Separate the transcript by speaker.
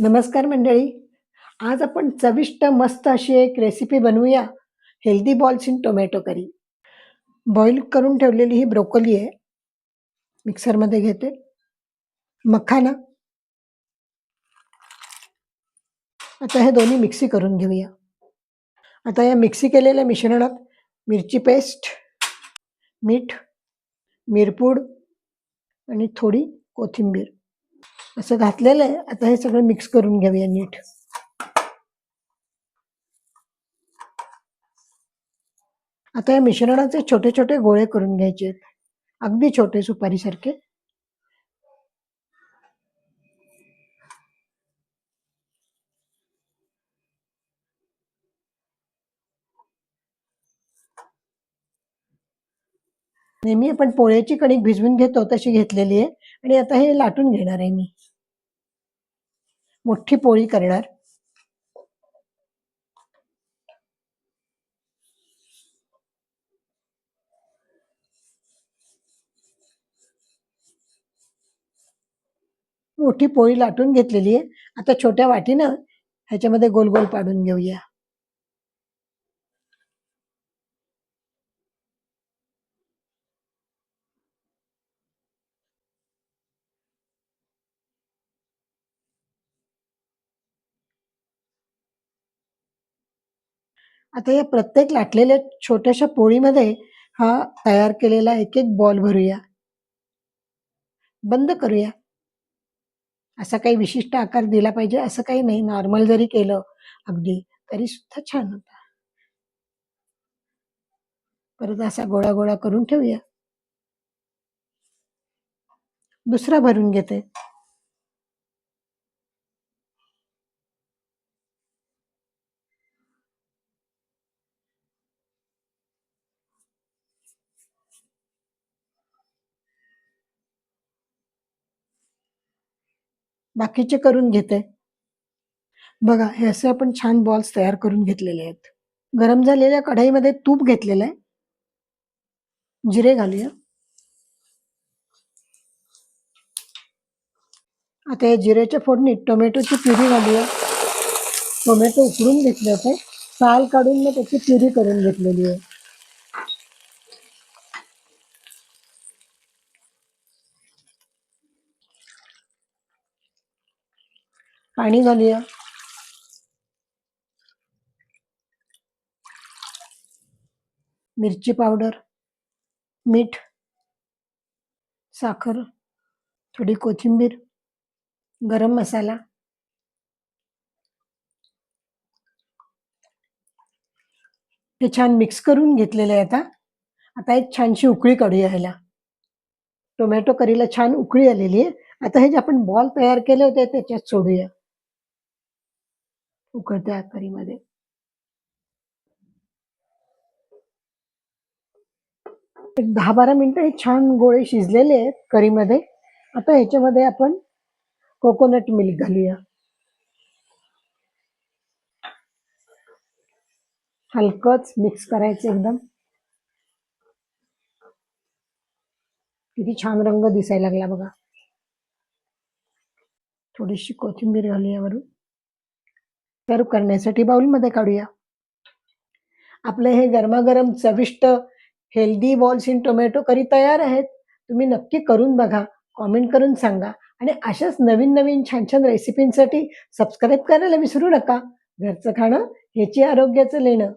Speaker 1: नमस्कार मंडळी. आज आपण चविष्ट मस्त अशी एक रेसिपी बनवूया. Healthy balls in tomato curry boil करून ठेवलेली ही ब्रोकोली आहे. मिक्सरमध्ये घेते. मखाना. आता हे दोन्ही मिक्सी करून घेऊया. आता या मिक्सी केलेल्या मिश्रणात मिरची पेस्ट मीठ मिरपूड आणि थोडी कोथिंबीर. असं घातलेलं आहे. आता हे सगळं मिक्स करून घेऊया नीट. आता या मिश्रणाचे छोटे छोटे गोळे करून घ्यायचे आहेत. अगदी छोटे सुपारीसारखे. नेहमी आपण पोळ्याची कणिक भिजवून घेतो तशी घेतलेली आहे. आणि आता हे लाटून घेणार आहे मी. मोठी पोळी करणार. मोठी पोळी लाटून घेतलेली आहे. आता छोट्या वाटीनं ह्याच्यामध्ये गोल गोल पाडून घेऊया. आता या प्रत्येक लाटलेल्या छोट्याशा पोळीमध्ये हा तयार केलेला एक एक बॉल भरूया. बंद करूया. असा काही विशिष्ट आकार दिला पाहिजे असं काही नाही. नॉर्मल जरी केलं अगदी तरी सुद्धा छान होता. परत असा गोळा गोळा करून ठेवूया. दुसरा भरून घेते. बाकीचे करून घेते. बघा हे असे आपण छान बॉल्स तयार करून घेतलेले आहेत. गरम झालेल्या कढाईमध्ये तूप घेतलेलं आहे. जिरे घालूया. आता या जिऱ्याच्या फोडणीत टोमॅटोची प्युरी घालूया. टोमॅटो उकडून घेतले होते. साल काढून मग त्याची प्युरी करून घेतलेली आहे. पाणी घालूया. मिरची पावडर मीठ साखर थोडी कोथिंबीर गरम मसाला. हे छान मिक्स करून घेतलेले आहे आता आता एक छानशी उकळी काढूया ह्याला. टोमॅटो करीला छान उकळी आलेली आहे. आता हे जे आपण बॉल तयार केले होते त्याच्यात सोडूया. उकळत्या करीमध्ये एक दहा बारा मिनिटं हे छान गोळे शिजलेले आहेत करीमध्ये. आता ह्याच्यामध्ये आपण कोकोनट मिल्क घालूया. हलकच मिक्स करायचं एकदम. किती छान रंग दिसायला लागला बघा. थोडीशी कोथिंबीर घालूया वरून. सर्व करण्यासाठी बाउलमध्ये काढूया. आपले हे गरमागरम चविष्ट healthy balls in tomato curry तयार आहेत. तुम्ही नक्की करून बघा कॉमेंट करून सांगा आणि अशाच नवीन नवीन छान छान रेसिपींसाठी सबस्क्राईब करायला विसरू नका. घरचं खाणं ह्याची आरोग्याचं लेणं.